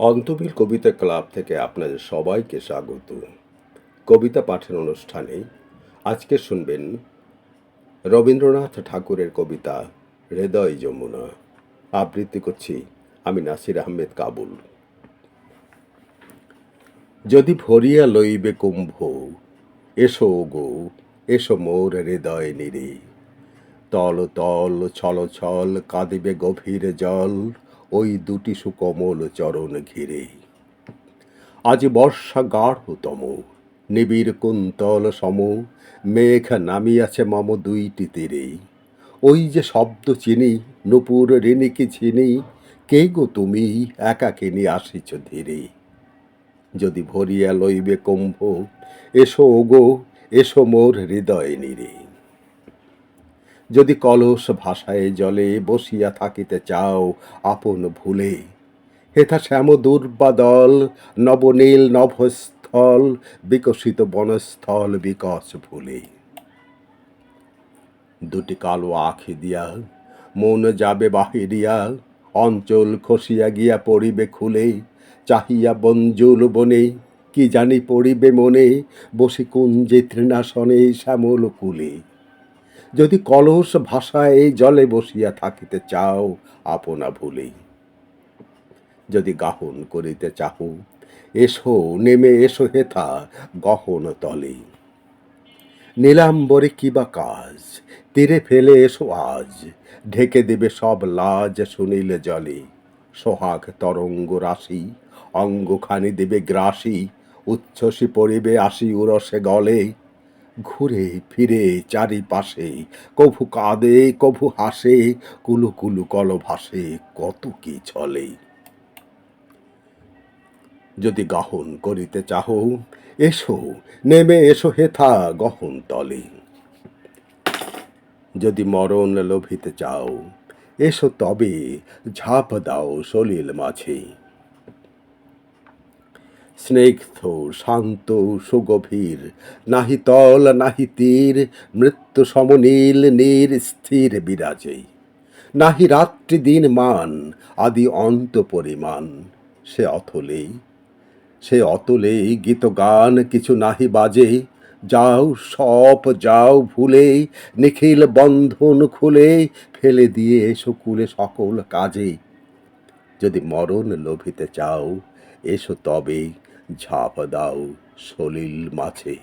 অন্তবিল কবিতা club থেকে আপনাদের সবাইকে স্বাগত। কবিতা পাঠের অনুষ্ঠানে আজকে শুনবেন রবীন্দ্রনাথ ঠাকুরের কবিতা হৃদয় যমুনা। আবৃত্তি করছি আমি নাসির আহমেদ কাবুল। যদি ভরিয়া লইবে কুম্ভ, এসো গো, এসো মোর হৃদয় নিরে। তল তল ছল ছল কাঁদিবে গভীর জল ওই দুটি সুকমল চরণ ঘিরে। আজ বর্ষা গাঢ়তম, নিবিড় কুন্তল সম, মেঘ নামিয়াছে মম দুইটি তীরে। ওই যে শব্দ চিনি, নুপুর ঋণিকে চিনি কে গো তুমি একাকিনী আসিছ ধীরে? যদি ভরিয়া লইবে কুম্ভ, এসো গো, এসো মোর হৃদয় নিরে। যদি কলস ভাষায় জলে বসিয়া থাকিতে চাও আপন ভুলে। হেথা শ্যাম দুর্বাদল, নবনীল নভস্থল, বিকশিত বনস্থল বিকশ ভুলে। দুটি কালো আখি দিয়া, মন যাবে বাহিরিয়া, অঞ্চল খসিয়া গিয়া পড়িবে খুলে। চাহিয়া বঞ্জুল বনে, কি জানি পড়িবে মনে, বসে কুঞ্জে তৃণাসনে শ্যামল কুলে। যদি কলস ভাষায় এই জলে বসিয়া থাকিতে চাও, আপনা ভুলে যদি গাহন করিতে চাহ এসো, নেমে এসো হেথা গহন তলে নীলাম্বরে কিবা কাজ, তীরে ফেলে এসো আজ, ঢেকে দেবে সব লাজ শুনিলে জলে। সোহাগ তরঙ্গ রাশি, অঙ্গখানি দেবে গ্রাসী, উচ্ছ্বসী পড়িবে আসি উরসে গলে। ঘুরে ফিরে চারিপাশে। কভু কাঁদে, কভু হাসে, কুলু কুলু কল ভাসে কত কি চলে যদি গাহন করিতে চাহ, এসো, নেমে এসো হেথা গহন তলে। যদি মরণ লোভিতে চাও, এসো তবে ঝাঁপ দাও সলিল মাঝে। স্নিগ্ধ, শান্ত, সুগভীর, নাহি তল, নাহি তীর, মৃত্যু সমনীল, নীর, স্থির বিরাজে নাহি রাত্রি দিন মান, আদি অন্ত পরিমাণ। সে অথলে সে অতলে গীত গান কিছু নাহি বাজে। যাও সপ, যাও ভুলে, নিখিল বন্ধন খুলে, ফেলে দিয়ে এসো কুলে সকল কাজে। যদি মরণ লোভিতে চাও, এসো তবে ঝাঁপ দাও সলিল মাছে।